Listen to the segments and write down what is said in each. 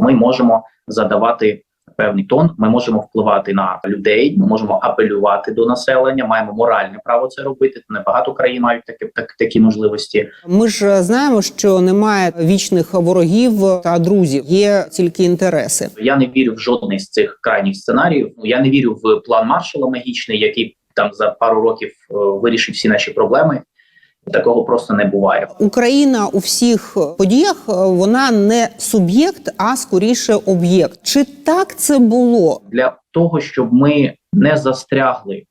Ми можемо задавати певний тон. Ми можемо впливати на людей. Ми можемо апелювати до населення. Маємо моральне право це робити. Небагато країн мають такі так, такі можливості. Ми ж знаємо, що немає вічних ворогів та друзів, є тільки інтереси. Я не вірю в жодний з цих крайніх сценаріїв. Я не вірю в план маршала магічний, який там за пару років е, вирішить всі наші проблеми. Такого просто не буває. Україна у всіх подіях е, вона не суб'єкт, а скоріше об'єкт. Чи так це було? для того, щоб ми не застрягли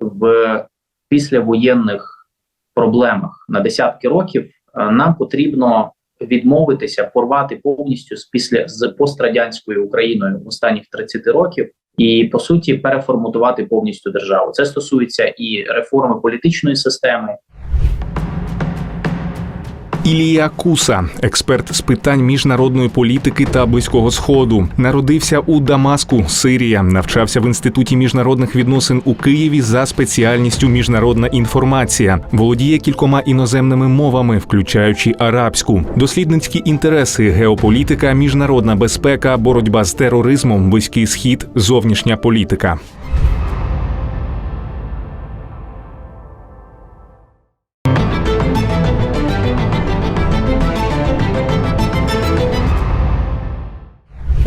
в післявоєнних проблемах на десятки років, е, нам потрібно відмовитися, порвати повністю з після з пострадянською Україною останніх 30 років. І по суті переформатувати повністю державу. Це стосується і реформи політичної системи, Ілія Куса, експерт з питань міжнародної політики та близького сходу, народився у Дамаску, Сирія, навчався в інституті міжнародних відносин у Києві за спеціальністю міжнародна інформація, володіє кількома іноземними мовами, включаючи арабську, дослідницькі інтереси, геополітика, міжнародна безпека, боротьба з тероризмом, близький схід, зовнішня політика.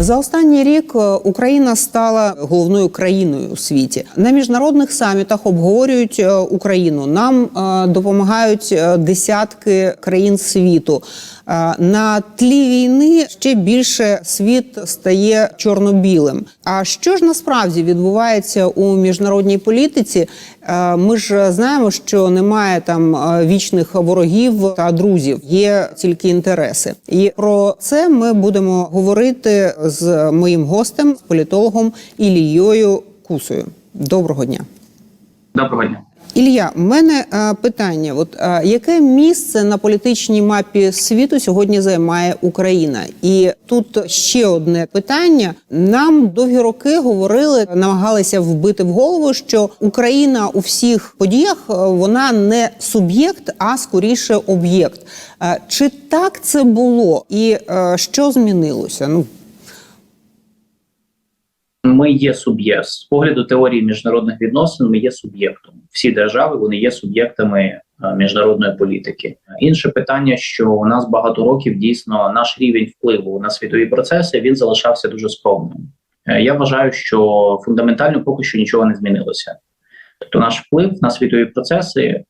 За останній рік е, Україна стала головною країною у світі. На міжнародних самітах обговорюють е, Україну. Нам е, допомагають десятки країн світу. На тлі війни ще більше світ стає чорно-білим. А що ж насправді відбувається у міжнародній політиці? Е, Ми ж знаємо, що немає там е, вічних ворогів та друзів, є тільки інтереси. І про це ми будемо говорити з моїм гостем, з політологом Ілією Кусою. Доброго дня. Доброго дня. Ілля, в мене е, питання: от е, яке місце на політичній мапі світу сьогодні займає Україна? І тут ще одне питання. Нам довгі роки говорили, намагалися вбити в голову, що Україна у всіх подіях е, вона не суб'єкт, а скоріше об'єкт. Чи так це було? І що змінилося? Ну Ми є суб'єкт з погляду теорії міжнародних відносин. Ми є суб'єктом. Всі держави вони є суб'єктами е, міжнародної політики. Інше питання, що у нас багато років дійсно наш рівень впливу на світові процеси він залишався дуже скромним. Е, Я вважаю, що фундаментально поки що нічого не змінилося. Тобто наш вплив на світові процеси е,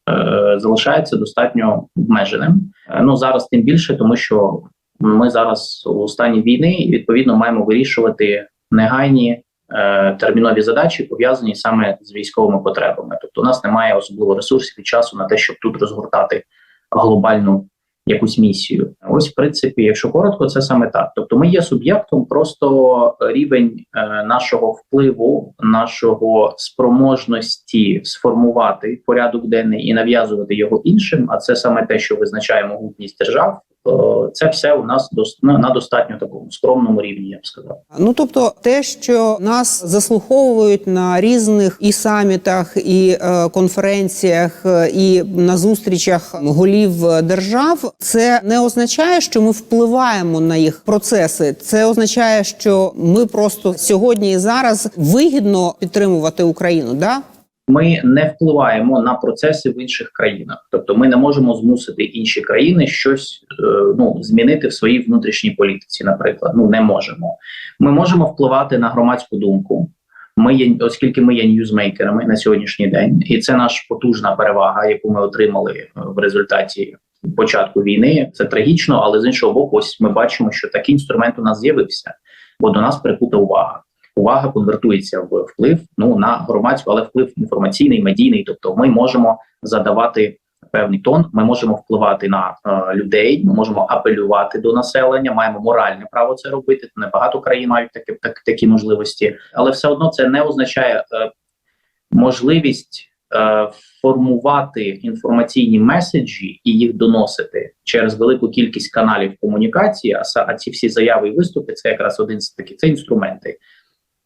залишається достатньо обмеженим. Е, ну зараз тим більше, тому що ми зараз у стані війни і відповідно маємо вирішувати негайні е, термінові задачі, пов'язані саме з військовими потребами. Тобто, у нас немає особливо ресурсів і часу на те, щоб тут розгортати глобальну якусь місію. Ось, в принципі, якщо коротко, це саме так. Тобто, ми є суб'єктом, просто рівень е, нашого впливу, нашого спроможності сформувати порядок денний і нав'язувати його іншим. А це саме те, що визначає могутність держав. Е, Це все у нас ну, на достатньо такому скромному рівні, я б сказав. Ну тобто, те, що нас заслуховують на різних і самітах, і е, конференціях, е, і на зустрічах голів держав, це не означає, що ми впливаємо на їх процеси. Це означає, що ми просто сьогодні і зараз вигідно підтримувати Україну. Да? Ми не впливаємо на процеси в інших країнах, тобто ми не можемо змусити інші країни щось е, ну змінити в своїй внутрішній політиці. Наприклад, ну не можемо. Ми можемо впливати на громадську думку. Ми є, оскільки ми є ньюзмейкерами на сьогоднішній день, і це наша потужна перевага, яку ми отримали е, в результаті початку війни. Це трагічно, але з іншого боку, ось ми бачимо, що такий інструмент у нас з'явився, бо до нас прикута увага увага конвертується в вплив ну на громадську, але вплив інформаційний, медійний. Тобто, ми можемо задавати певний тон, ми можемо впливати на е, людей, ми можемо апелювати до населення. Маємо моральне право це робити. Небагато країн мають такі так, такі можливості, але все одно це не означає е, можливість. е, Формувати інформаційні меседжі і їх доносити через велику кількість каналів комунікації. А, ці всі заяви і виступи це якраз один з таких це інструменти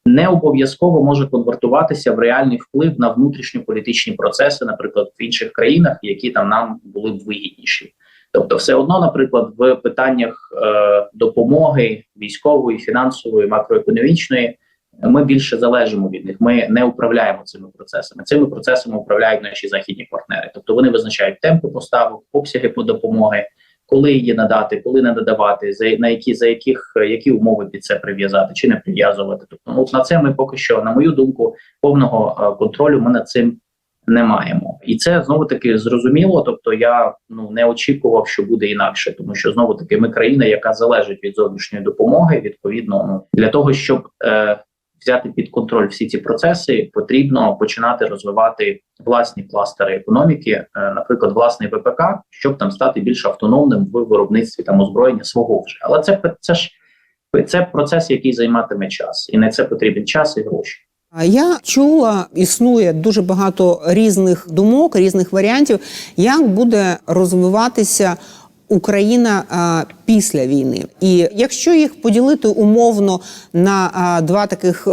не обов'язково може конвертуватися в реальний вплив на внутрішньополітичні процеси, наприклад, в інших країнах, які там нам були б вигідніші. Тобто, все одно, наприклад, в питаннях е, допомоги військової, фінансової, макроекономічної, ми більше залежимо від них. Ми не управляємо цими процесами. Цими процесами управляють наші західні партнери. Тобто вони визначають темпи поставок, обсяги по допомоги, коли її надати, коли не надавати, за на які за яких які умови під це прив'язати чи не прив'язувати. Тобто, ну на це ми поки що, на мою думку, повного е, контролю ми над цим не маємо, і це знову таки зрозуміло. Тобто, я ну не очікував, що буде інакше, тому що знову таки ми країна, яка залежить від зовнішньої допомоги. Відповідно, ну для того, щоб е, взяти під контроль всі ці процеси, потрібно починати розвивати власні кластери економіки, е, наприклад, власний ВПК, щоб там стати більш автономним в виробництві там озброєння свого вже. Але це це ж це процес, який займатиме час, і на це потрібен час і гроші. А Я чула, існує дуже багато різних думок, різних варіантів, як буде розвиватися Україна а, після війни. І якщо їх поділити умовно на а, два таких е,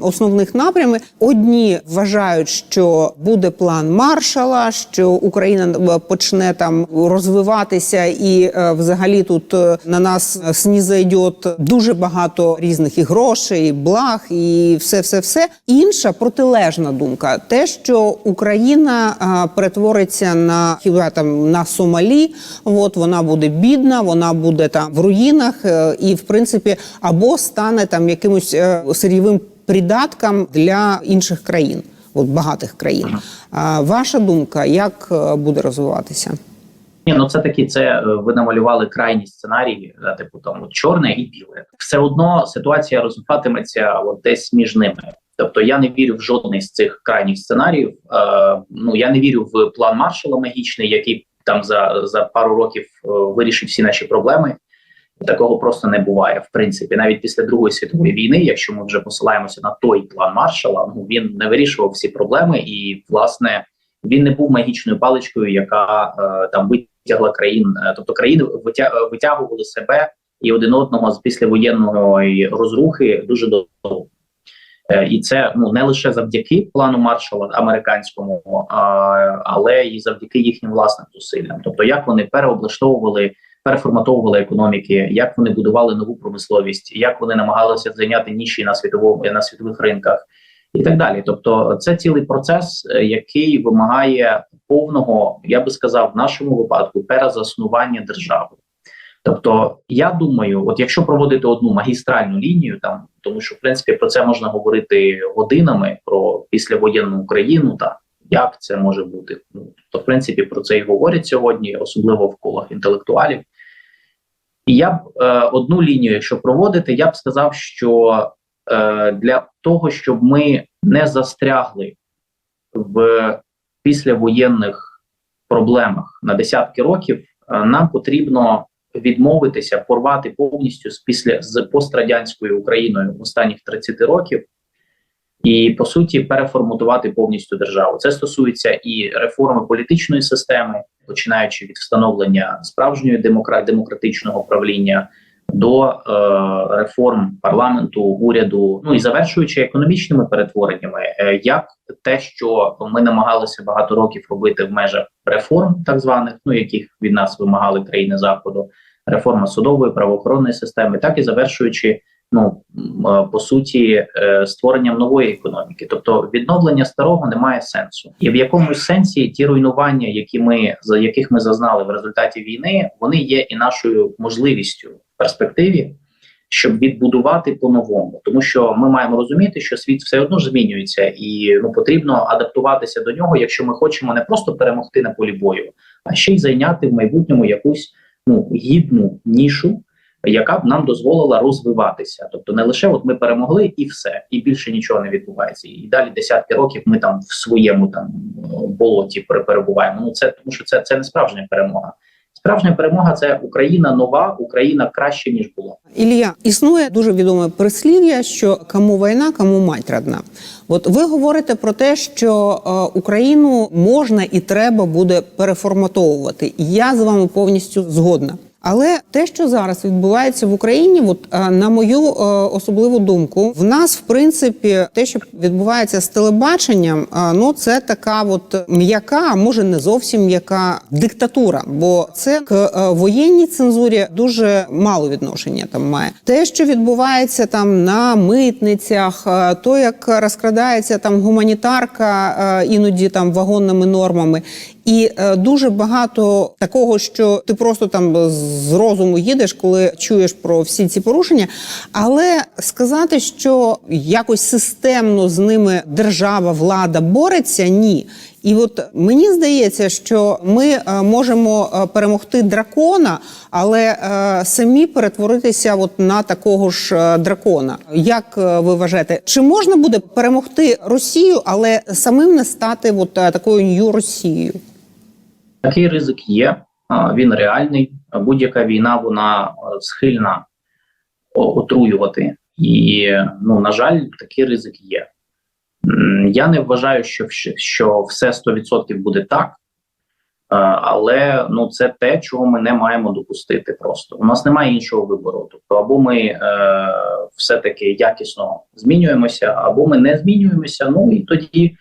основних напрями, одні вважають, що буде план маршала, що Україна е, почне там розвиватися, і е, взагалі тут на нас снізайде дуже багато різних і грошей, і благ, і все, все, все. Інша протилежна думка: те, що Україна а, перетвориться на хіба там на Сомалі, от вона буде бідна, вона буде там в руїнах, е, і в принципі або стане там якимось е, сирійовим придатком для інших країн, от багатих країн. А ваша думка, як е, буде розвиватися? Ні, ну це такі, це ви намалювали крайні сценарії, типу там от, чорне і біле. Все одно ситуація розвиватиметься от десь між ними. Тобто я не вірю в жодний з цих крайніх сценаріїв. Е, ну я не вірю в план маршала магічний, який там за, за пару років е, вирішить всі наші проблеми. Такого просто не буває. В принципі, навіть після Другої світової війни, якщо ми вже посилаємося на той план маршала, ну він не вирішував всі проблеми, і власне він не був магічною паличкою, яка е, там витягла країн. Е, тобто країни витя- витягували себе і один одного з післявоєнної розрухи дуже довго. Е, І це ну не лише завдяки плану маршала американському, але і завдяки їхнім власним зусиллям. Тобто, як вони переоблаштовували, переформатовували економіки, як вони будували нову промисловість, як вони намагалися зайняти ніші на світовому на світових ринках, і так далі. Тобто, це цілий процес, е, який вимагає повного, я би сказав, в нашому випадку перезаснування держави. Тобто, я думаю, от якщо проводити одну магістральну лінію, там тому що в принципі про це можна говорити годинами про післявоєнну Україну, та як це може бути. Ну то в принципі про це і говорять сьогодні, особливо в колах інтелектуалів. І я б е, одну лінію, якщо проводити, я б сказав, що е, для того, щоб ми не застрягли в післявоєнних проблемах на десятки років, е, нам потрібно відмовитися, порвати повністю з після з пострадянською Україною останніх 30 років, і по суті переформатувати повністю державу. Це стосується і реформи політичної системи, починаючи від встановлення справжньої демокра... демократичного правління до е, реформ парламенту, уряду, ну і завершуючи економічними перетвореннями, е, як те, що ми намагалися багато років робити в межах реформ, так званих, ну яких від нас вимагали країни заходу, реформа судової правоохоронної системи, так і завершуючи. Ну по суті, е, створенням нової економіки, тобто відновлення старого не має сенсу, і в якомусь сенсі ті руйнування, які ми за яких ми зазнали в результаті війни, вони є і нашою можливістю в перспективі, щоб відбудувати по-новому, тому що ми маємо розуміти, що світ все одно ж змінюється, і ну потрібно адаптуватися до нього, якщо ми хочемо не просто перемогти на полі бою, а ще й зайняти в майбутньому якусь ну гідну нішу яка б нам дозволила розвиватися, тобто не лише от ми перемогли і все, і більше нічого не відбувається. І далі десятки років ми там в своєму там болоті перебуваємо. Ну це тому, що це, це не справжня перемога. Справжня перемога це Україна нова, Україна краще ніж була. Ілія існує дуже відоме прислів'я, що кому війна, кому мать родна. От ви говорите про те, що е, Україну можна і треба буде переформатовувати. Я з вами повністю згодна. Але те, що зараз відбувається в Україні, от е, на мою е, особливу думку, в нас в принципі те, що відбувається з телебаченням, е, ну це така от м'яка, а може не зовсім м'яка диктатура, бо це к воєнній цензурі дуже мало відношення там має. Те, що відбувається там на митницях, то як розкрадається там гуманітарка, іноді там вагонними нормами. І е, дуже багато такого, що ти просто там з розуму їдеш, коли чуєш про всі ці порушення. Але сказати, що якось системно з ними держава, влада бореться, ні. І от мені здається, що ми е, можемо е, перемогти дракона, але самі перетворитися от на такого ж дракона. Як ви вважаєте, чи можна буде перемогти Росію, але самим не стати от такою нью Росією? Такий ризик є, він реальний. Будь-яка війна вона е, схильна отруювати. І, ну, на жаль, такий ризик є. Я не вважаю, що, що все 100% буде так, е, але ну, це те, чого ми не маємо допустити. Просто у нас немає іншого вибору. Тобто, або ми е, все-таки якісно змінюємося, або ми не змінюємося. Ну і тоді.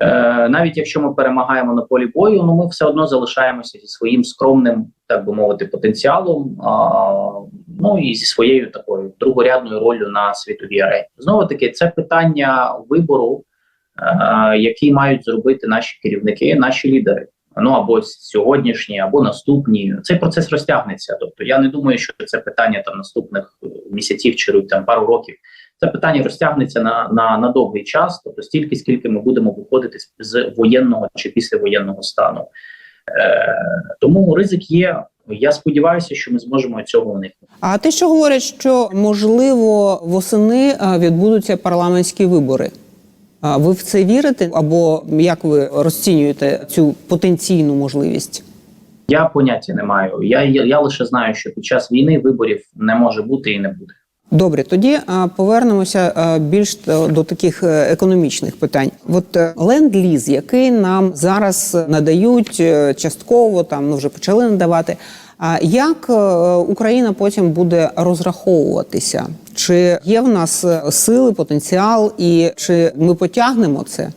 Е, навіть якщо ми перемагаємо на полі бою, ну ми все одно залишаємося зі своїм скромним, так би мовити, потенціалом, а, ну і зі своєю такою другорядною ролью на світовій арені. Знову таки, це питання вибору, е, який мають зробити наші керівники, наші лідери. Ну або сьогоднішні, або наступні. Цей процес розтягнеться. Тобто, я не думаю, що це питання там наступних місяців чи там пару років. Це питання розтягнеться на, на, на довгий час, тобто стільки, скільки ми будемо виходити з, воєнного чи післявоєнного стану. Е, тому ризик є. Я сподіваюся, що ми зможемо цього уникнути. А те, що говорять, що можливо восени е, відбудуться парламентські вибори. А Ви в це вірите? Або як ви розцінюєте цю потенційну можливість? Я поняття не маю. Я, я, я лише знаю, що під час війни виборів не може бути і не буде. Добре, тоді е, повернемося е, більш до, до таких е, економічних питань. От е, ленд-ліз, який нам зараз надають е, частково, там ну вже почали надавати. А як е, Україна потім буде розраховуватися? Чи є в нас е, сили, потенціал, і чи ми потягнемо це?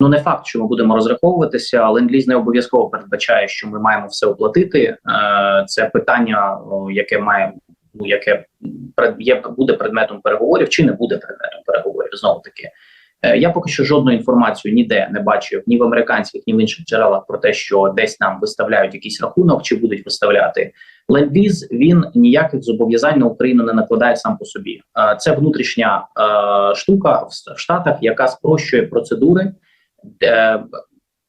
Ну не факт, що ми будемо розраховуватися, ленд-ліз не обов'язково передбачає, що ми маємо все оплатити. Е, Це питання, яке має яке пред- є буде предметом переговорів, чи не буде предметом переговорів. Знову таки, Е, я поки що жодну інформацію ніде не бачив ні в американських, ні в інших джерелах про те, що десь нам виставляють якийсь рахунок, чи будуть виставляти. Ленд-ліз він ніяких зобов'язань на Україну не накладає сам по собі. Е, Це внутрішня е, штука в Штатах, яка спрощує процедури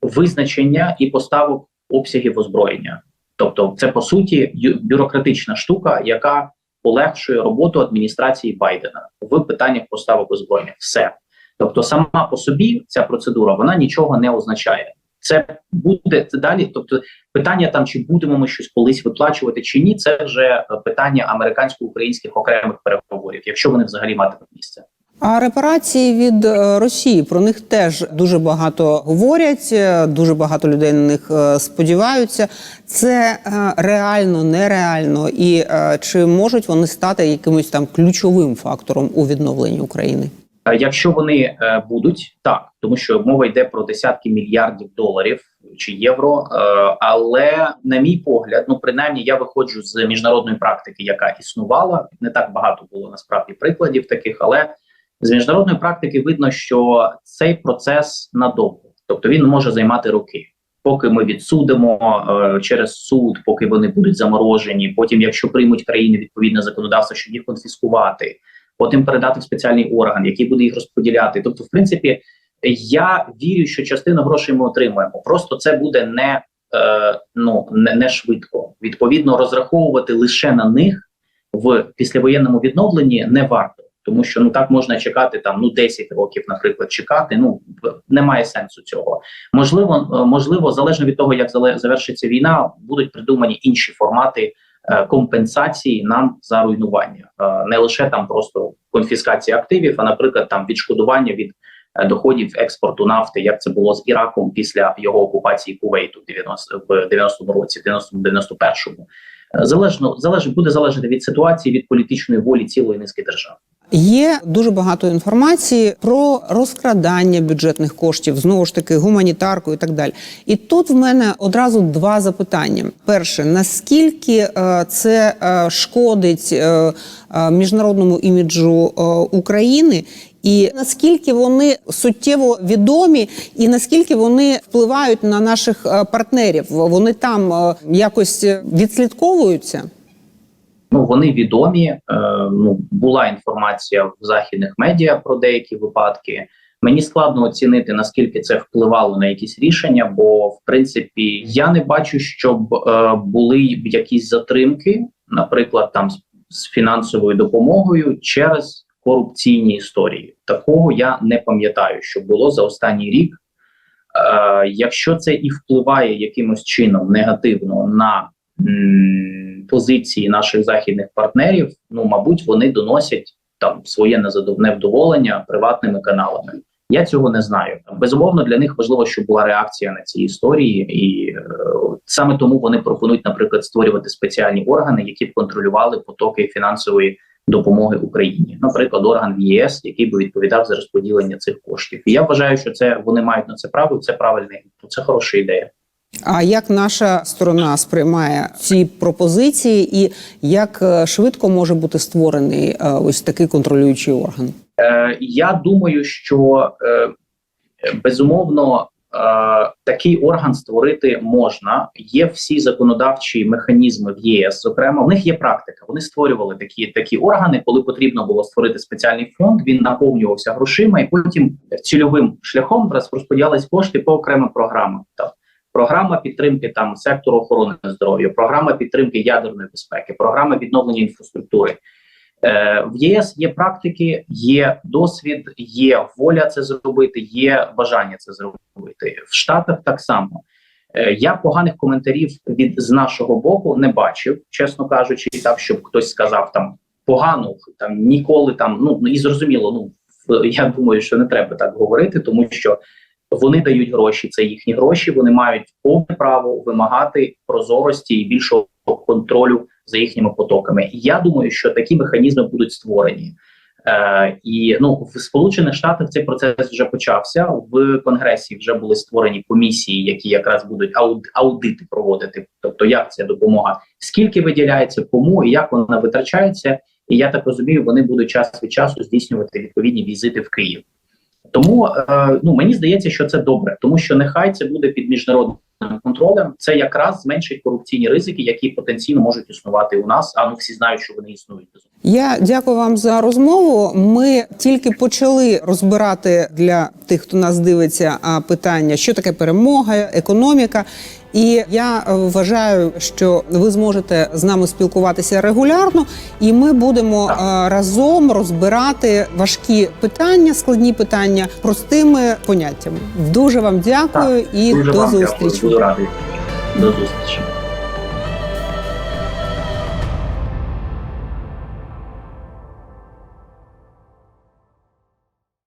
визначення і поставок обсягів озброєння. Тобто, це по суті бюрократична штука, яка полегшує роботу адміністрації Байдена в питаннях поставок озброєння. Все. Тобто, сама по собі ця процедура вона нічого не означає. Це буде це далі. Тобто, питання там, чи будемо ми щось колись виплачувати чи ні, це вже е, питання американсько-українських окремих переговорів, якщо вони взагалі матимуть місце. А репарації від е, Росії про них теж дуже багато говорять. е, Дуже багато людей на них е, сподіваються. Це реально, нереально, і чи можуть вони стати якимось там ключовим фактором у відновленні України? Якщо вони будуть так, тому що мова йде про десятки мільярдів доларів чи євро. Але на мій погляд, ну принаймні, я виходжу з міжнародної практики, яка існувала. Не так багато було насправді прикладів таких, але з міжнародної практики видно, що цей процес надовго, тобто він може займати роки. Поки ми відсудимо е, через суд, поки вони будуть заморожені. Потім, якщо приймуть країни відповідне законодавство, щоб їх конфіскувати, потім передати в спеціальний орган, який буде їх розподіляти. Тобто, в принципі, я вірю, що частину грошей ми отримуємо. Просто це буде не, е, ну, не, не швидко. Відповідно, розраховувати лише на них в післявоєнному відновленні не варто. Тому що ну так можна чекати там ну 10 років, наприклад, чекати. Ну немає сенсу цього. Можливо, е, можливо, залежно від того, як завершиться війна, будуть придумані інші формати е, компенсації нам за руйнування, Е, не лише там просто конфіскація активів, а наприклад, там відшкодування від доходів експорту нафти, як це було з Іраком після його окупації Кувейту в 90 в 90-му році, в 90-91-му. Залежно залежить буде залежати від ситуації, від політичної волі цілої низки держав. Є дуже багато інформації про розкрадання бюджетних коштів, знову ж таки, гуманітарку і так далі. І тут в мене одразу два запитання: перше, наскільки е, це е, шкодить е, міжнародному іміджу України? І наскільки вони суттєво відомі, і наскільки вони впливають на наших е, партнерів? Вони там е, якось відслідковуються? Ну вони відомі. Е, ну була інформація в західних медіа про деякі випадки. Мені складно оцінити наскільки це впливало на якісь рішення, бо в принципі я не бачу, щоб е, були якісь затримки, наприклад, там з, з фінансовою допомогою через корупційні історії. Такого я не пам'ятаю, що було за останній рік. Е, якщо це і впливає якимось чином негативно на м, позиції наших західних партнерів, ну мабуть, вони доносять там своє невдоволення приватними каналами. Я цього не знаю. Безумовно, для них важливо, щоб була реакція на ці історії, і е, саме тому вони пропонують, наприклад, створювати спеціальні органи, які б контролювали потоки фінансової допомоги Україні, наприклад, орган в ЄС, який би відповідав за розподілення цих коштів. І я вважаю, що це вони мають на це право. Це правильний це хороша ідея. А як наша сторона сприймає ці пропозиції, і як е, швидко може бути створений е, ось такий контролюючий орган? Е, я думаю, що е, безумовно такий орган створити можна. Є всі законодавчі механізми в ЄС. Зокрема, в них є практика. Вони створювали такі такі органи, коли потрібно було створити спеціальний фонд. Він наповнювався грошима, і потім цільовим шляхом розподілялись кошти по окремим програмам. Там програма підтримки там сектору охорони здоров'я, програма підтримки ядерної безпеки, програма відновлення інфраструктури. Е, в ЄС є практики, є досвід, є воля це зробити, є бажання це зробити. В Штатах так само. Е, я поганих коментарів від з нашого боку не бачив, чесно кажучи, так щоб хтось сказав там погано, там ніколи там. Ну і зрозуміло, ну я думаю, що не треба так говорити, тому що вони дають гроші, це їхні гроші. Вони мають повне право вимагати прозорості і більшого контролю за їхніми потоками. Я думаю, що такі механізми будуть створені. Е, і ну в Сполучених Штатах цей процес вже почався. В Конгресі вже були створені комісії, які якраз будуть ауд, аудити проводити. Тобто, як ця допомога, скільки виділяється, кому і як вона витрачається. І я так розумію, вони будуть час від часу здійснювати відповідні візити в Київ. Тому е, ну мені здається, що це добре, тому що нехай це буде під міжнародним контролем. Це якраз зменшить корупційні ризики, які потенційно можуть існувати у нас. А ну всі знають, що вони існують. Я дякую вам за розмову. Ми тільки почали розбирати для тих, хто нас дивиться, питання, що таке перемога, економіка. І я е, вважаю, що ви зможете з нами спілкуватися регулярно, і ми будемо Так. е, разом розбирати важкі питання, складні питання простими поняттями. Дуже вам дякую і Дуже до вам зустрічі. дякую. Буду радий. До зустрічі.